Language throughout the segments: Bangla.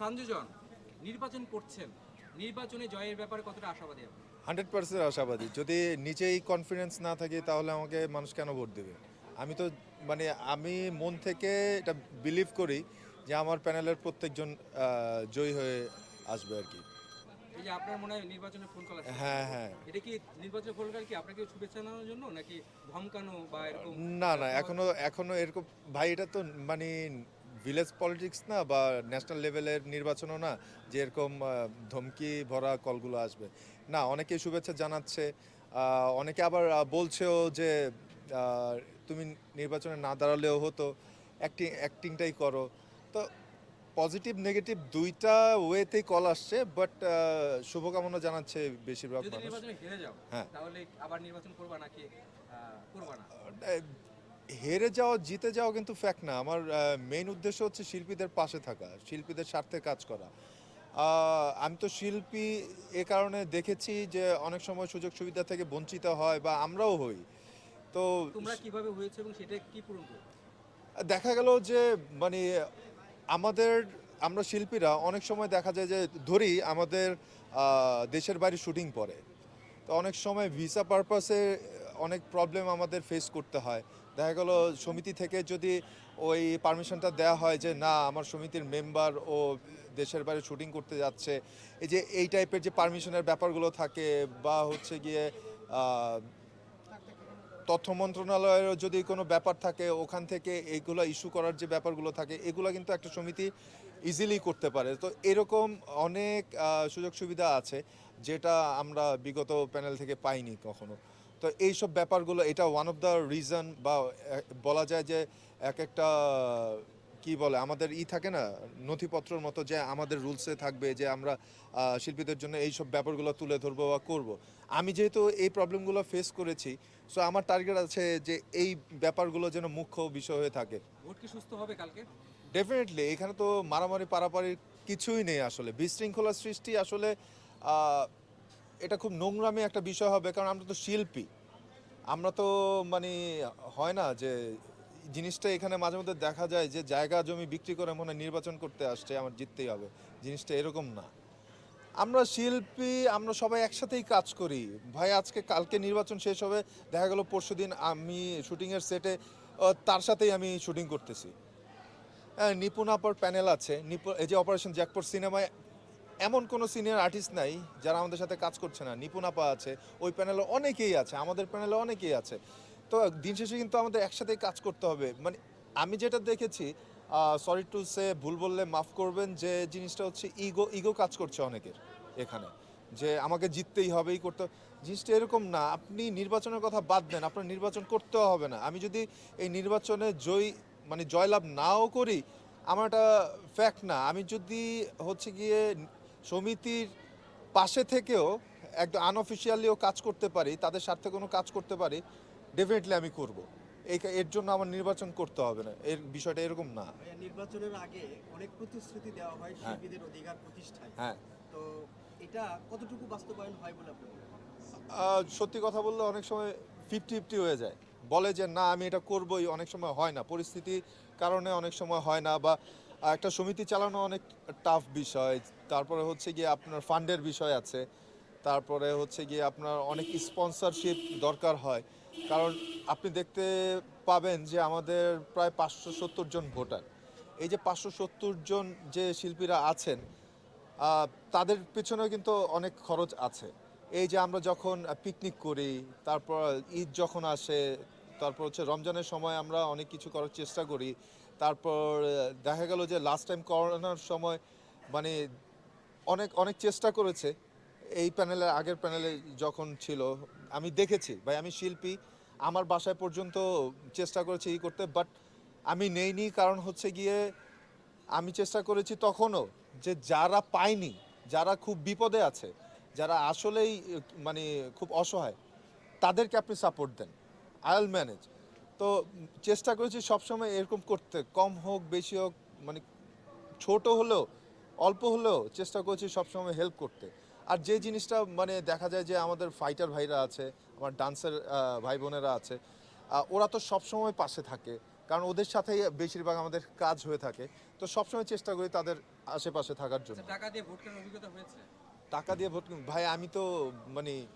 সঞ্জুজন নির্বাচন করছেন। নির্বাচনে জয়ের ব্যাপারে কতটা আশাবাদী আপনি? হান্ড্রেড পার্সেন্ট আশাবাদী। যদি নিজেই কনফিডেন্স না থাকে তাহলে আমাকে মানুষ কেন ভোট দেবে? আমি তো মানে আমি মন থেকে এটা বিলিভ করি যে আমার প্যানেলের প্রত্যেকজন জয়ী হয়ে আসবে আর কি। এই যে আপনার মনে হয় নির্বাচনে ফোন কল হ্যাঁ হ্যাঁ। এটা কি নির্বাচনে ফোন কল কি আপনাকে শুভেচ্ছা জানানোর জন্য নাকি ধমকানো বা এরকম না না এখনও এখনও এরকম ভাই এটা তো মানে ভিলেজ পলিটিক্স না বা ন্যাশনাল লেভেলের নির্বাচনও না যে এরকম ধমকি ভরা কলগুলো আসবে। না অনেকে শুভেচ্ছা জানাচ্ছে অনেকে আবার বলছেও যে তুমি নির্বাচনে না দাঁড়ালেও হতো অ্যাক্টিং অ্যাক্টিংটাই করো। তো পজিটিভ নেগেটিভ দুইটা ওয়েতেই কল আসছে বাট শুভকামনা জানাচ্ছে বেশিরভাগ মানুষ। হ্যাঁ। তাহলে আবার নির্বাচন করবা নাকি করবা না? হেরে যাওয়া জিতে যাওয়া কিন্তু ফ্যাক্ট না। আমার মেইন উদ্দেশ্য হচ্ছে শিল্পীদের পাশে থাকা শিল্পীদের স্বার্থে কাজ করা। আমি তো শিল্পী এ কারণে দেখেছি যে অনেক সময় সুযোগ সুবিধা থেকে বঞ্চিত হয় বা আমরাও হই। তো তোমরা কীভাবে হয়েছে এবং সেটা কি পূরণ দেখা গেল যে মানে আমাদের, আমরা শিল্পীরা অনেক সময় দেখা যায় যে ধরি আমাদের দেশের বাইরে শুটিং পড়ে। তো অনেক সময় ভিসা পারপাসে অনেক প্রবলেম আমাদের ফেস করতে হয়। দেখা গেল সমিতি থেকে যদি ওই পারমিশনটা দেওয়া হয় যে না, আমার সমিতির মেম্বার ও দেশের বাইরে শুটিং করতে যাচ্ছে। এই যে এই টাইপের যে পারমিশনের ব্যাপারগুলো থাকে বা হচ্ছে গিয়ে তথ্য মন্ত্রণালয়ের যদি কোনো ব্যাপার থাকে, ওখান থেকে এইগুলো ইস্যু করার যে ব্যাপারগুলো থাকে, এগুলো কিন্তু একটা সমিতি ইজিলি করতে পারে। তো এরকম অনেক সুযোগ সুবিধা আছে যেটা আমরা বিগত প্যানেল থেকে পাইনি কখনো। তো এইসব ব্যাপারগুলো, এটা ওয়ান অফ দ্য রিজন বা বলা যায় যে এক একটা কি বলে আমাদের ই থাকে না নথিপত্রের মতো যে আমাদের রুলসে থাকবে যে আমরা শিল্পীদের জন্য এইসব ব্যাপারগুলো তুলে ধরবো বা করব। আমি যেহেতু এই প্রবলেমগুলো ফেস করেছি সো আমার টার্গেট আছে যে এই ব্যাপারগুলো যেন মুখ্য বিষয় হয়ে থাকে। ভোট কি সুস্থ হবে কালকে? ডেফিনেটলি এখানে তো মারামারি পারাপারি কিছুই নেই আসলে। বিশৃঙ্খলা সৃষ্টি আসলে এটা খুব নোংরামি একটা বিষয় হবে কারণ আমরা তো শিল্পী। আমরা তো মানে হয় না যে জিনিসটা এখানে মাঝে মধ্যে দেখা যায় যে জায়গা জমি বিক্রি করে মনে নির্বাচন করতে আসছে আমার জিততেই হবে। জিনিসটা এরকম না। আমরা শিল্পী আমরা সবাই একসাথেই কাজ করি। ভাই আজকে কালকে নির্বাচন শেষ হবে দেখা গেল পরশুদিন আমি শুটিংয়ের সেটে তার সাথেই আমি শুটিং করতেছি। হ্যাঁ, নিপুণ আপার প্যানেল আছে। নিপু- এই যে অপারেশন জ্যাকপোর সিনেমায় এমন কোনো সিনিয়র আর্টিস্ট নাই যারা আমাদের সাথে কাজ করছে না। নিপুণ আপা আছে ওই প্যানেলে অনেকেই আছে আমাদের প্যানেলে অনেকেই আছে। তো দিন শেষে কিন্তু আমাদের একসাথেই কাজ করতে হবে। মানে আমি যেটা দেখেছি সরি টু সে ভুল বললে মাফ করবেন যে জিনিসটা হচ্ছে ইগো ইগো কাজ করছে অনেকের এখানে। যে আমাকে জিততেই হবেই করতে। জিনিসটা এরকম না, আপনি নির্বাচনের কথা বাদ দেন, আপনার নির্বাচন করতেও হবে না। আমি যদি এই নির্বাচনে জয় মানে জয়লাভ নাও করি, আমার একটা ফ্যাক্ট না, আমি যদি হচ্ছে গিয়ে সমিতির পাশে থেকেও একদম আনঅফিসিয়ালিও কাজ করতে পারি, তাদের স্বার্থে কোনো কাজ করতে পারি ডেফিনেটলি আমি করব। এর জন্য আমার নির্বাচন করতে হবে না। এর বিষয়টা এরকম না। নির্বাচনের আগে অনেক প্রতিশ্রুতি দেওয়া হয় হ্যাঁ। শিল্পীদের অধিকার প্রতিষ্ঠায়। হ্যাঁ। তো এটা কতটুকু বাস্তবায়ন হয় বলে আপনি সত্যি কথা বললে অনেক সময় ফিফটি ফিফটি হয়ে যায়। বলে যে না আমি এটা করবই। অনেক সময় হয় না। পরিস্থিতির কারণে অনেক সময় হয় না। বা একটা সমিতি চালানো অনেক টাফ বিষয়। তারপরে হচ্ছে গিয়ে আপনার ফান্ডের বিষয় আছে। তারপরে হচ্ছে গিয়ে আপনার অনেক স্পন্সরশিপ দরকার হয়। কারণ আপনি দেখতে পাবেন যে আমাদের প্রায় পাঁচশো সত্তর জন ভোটার। এই যে পাঁচশো সত্তর জন যে শিল্পীরা আছেন তাদের পেছনেও কিন্তু অনেক খরচ আছে। এই যে আমরা যখন পিকনিক করি, তারপর ঈদ যখন আসে, তারপর হচ্ছে রমজানের সময় আমরা অনেক কিছু করার চেষ্টা করি। তারপর দেখা গেল যে লাস্ট টাইম করোনার সময় মানে অনেক অনেক চেষ্টা করেছে। এই প্যানেলের আগের প্যানেলে যখন ছিল, আমি দেখেছি, ভাই, আমি শিল্পী, আমার বাসায় পর্যন্ত চেষ্টা করেছি ই করতে বাট আমি নেইনি, কারণ হচ্ছে গিয়ে আমি চেষ্টা করেছি তখনও যে যারা পায়নি, যারা খুব বিপদে আছে, যারা আসলেই মানে খুব অসহায়, তাদেরকে আপনি সাপোর্ট দেন আইল ম্যানেজ তো চেষ্টা করেছি সবসময় এরকম করতে, কম হোক, বেশি হোক মানে ছোট হলেও, অল্প হলেও চেষ্টা করেছি সবসময় হেল্প করতে। আর যে জিনিসটা মানে দেখা যায় যে আমাদের ফাইটার ভাইরা আছে আমার ডান্সার ভাই বোনেরা আছে ওরা তো সবসময় পাশে থাকে। কারণ ওদের সাথেই বেশিরভাগ আমাদের কাজ হয়ে থাকে। তো সবসময় চেষ্টা করি তাদের আশেপাশে থাকার জন্য। আচ্ছা, টাকা দিয়ে ভোট কেনার অভিজ্ঞতা হয়েছে? টাকা দিয়ে ভোট ভাই আমি তো মানে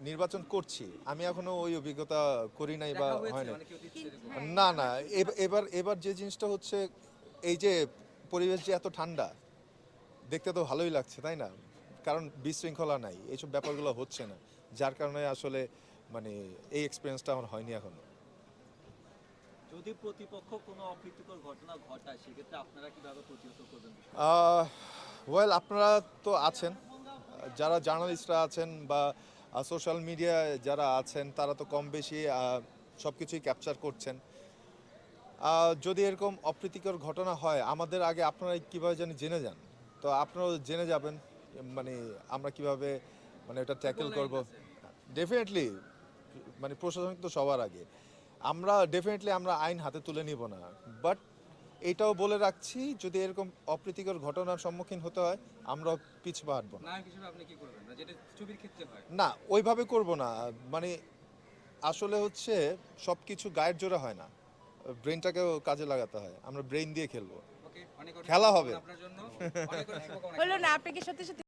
নির্বাচন করছি। আমি এখনও ওই অভিজ্ঞতা করি নাই বা হয় না? হ্যাঁ। না না এব- এবার এবার যে জিনিসটা হচ্ছে এই যে পরিবেশ যে এত ঠান্ডা দেখতে তো ভালোই লাগছে তাই না? কারণ বিশৃঙ্খলা নাই এইসব ব্যাপারগুলো হচ্ছে না। যার কারণে আসলে মানে এই এক্সপিরিয়েন্সটা আমার হয়নি এখনও। যদি প্রতিপক্ষ কোনো অপ্রীতিকর ঘটনা ঘটায় সেক্ষেত্রে আপনারা কীভাবে প্রতিহত করবেন? ওয়েল আপনারা তো আছেন। যারা জার্নালিস্টরা আছেন বা সোশ্যাল মিডিয়ায় যারা আছেন তারা তো কম বেশি সব কিছুই ক্যাপচার করছেন। যদি এরকম অপ্রীতিকর ঘটনা হয় আমাদের আগে আপনারা কীভাবে জানি জেনে যান? তো আপনারাও জেনে যাবেন। মানে আমরা কীভাবে মানে এটা ট্যাকেল করব? ডেফিনেটলি মানে প্রশাসনিক তো সবার আগে। আমরা ডেফিনেটলি আমরা আইন হাতে তুলে নিব না। বাট এটাও বলে রাখছি যদি এরকম অপ্রীতিকর ঘটনার সম্মুখীন হতে হয় আমরা পিছু হাঁটব না। নায়ক হিসেবে আপনি কি করবেন? না যেটা ছবির ক্ষেত্রে হয়। না ওইভাবে করব না। মানে আসলে হচ্ছে সব কিছু গায়ের জোরে হয় না। ব্রেনটাকেও কাজে লাগাতে হয়। আমরা ব্রেন দিয়ে খেলব। খেলা হবে। আপনার জন্য। অনেক অনেক শুভকামনা। হলো না আপনি কি সত্যি সত্যি